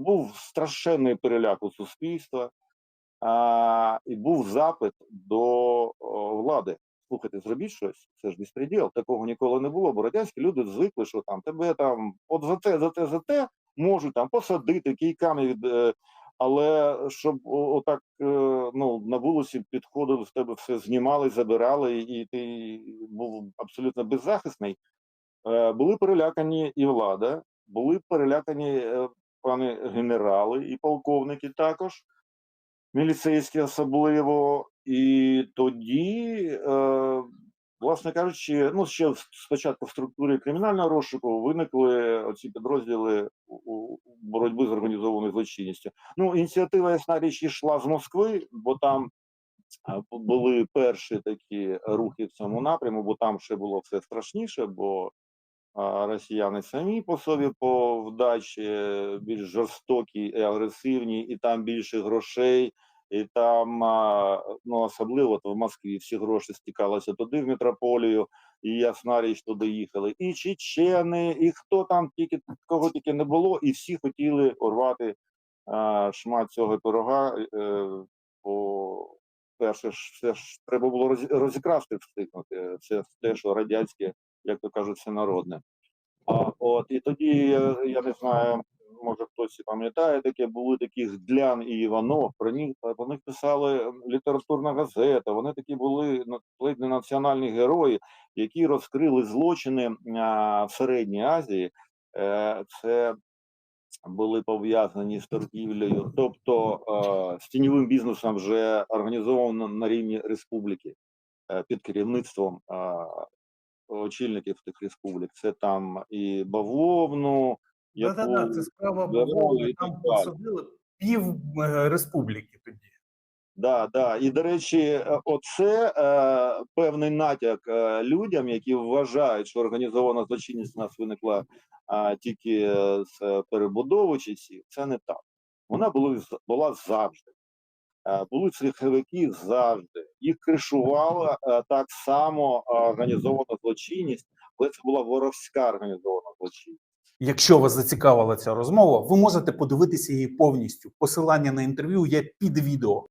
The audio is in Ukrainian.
був страшенний переляк у суспільства, а, і був запит до влади. Слухайте, зробіть щось, це ж безпреділ, такого ніколи не було, бо радянські люди звикли, що там тебе там от за те, за те, за те можуть там посадити кійками від. е, Але щоб отак е, ну, на вулиці підходили, з тебе все знімали, забирали, і ти був абсолютно беззахисний. Е, Були перелякані і влада, були перелякані е, пани генерали і полковники також, міліцейські особливо. І тоді, е, власне кажучи, ну ще спочатку в структурі кримінального розшуку виникли оці підрозділи у- боротьби з організованою злочинністю. Ну, ініціатива ясна річ йшла з Москви, бо там були перші такі рухи в цьому напряму, бо там ще було все страшніше, бо росіяни самі по собі по вдачі е, більш жорстокі і агресивні, і там більше грошей, і там ну особливо то в Москві всі гроші стікалися туди в метрополію, і ясна річ туди їхали. І чечени, і хто там тільки кого тільки не було, і всі хотіли урвати а, шмат цього пирога. Е, бо перше ж все ж треба було розікрасти встигнути. Це те, що радянське, як то кажуть, все народне. А от і тоді е, я не знаю, може хтось пам'ятає таке, були такі Гдлян і Іванов. Про них про них писали літературна газета. Вони такі були ледь не національні герої, які розкрили злочини а, в Середній Азії. Е, Це були пов'язані з торгівлею, тобто е, з тіньовим бізнесом вже організовано на рівні республіки е, під керівництвом очільників тих республік. Це там і бавовну, Да, да, да, це справа бавовни. Там посадили пів е, республіки тоді. Да, да. І до речі, е, оце е, певний натяк е, людям, які вважають, що організована злочинність у нас виникла е, тільки е, з перебудови часів. Це не так. Вона була, була завжди. Е, були цеховики завжди. Їх кришувала е, так само е, організована злочинність, але це була воровська організована злочинність. Якщо вас зацікавила ця розмова, ви можете подивитися її повністю. Посилання на інтерв'ю є під відео.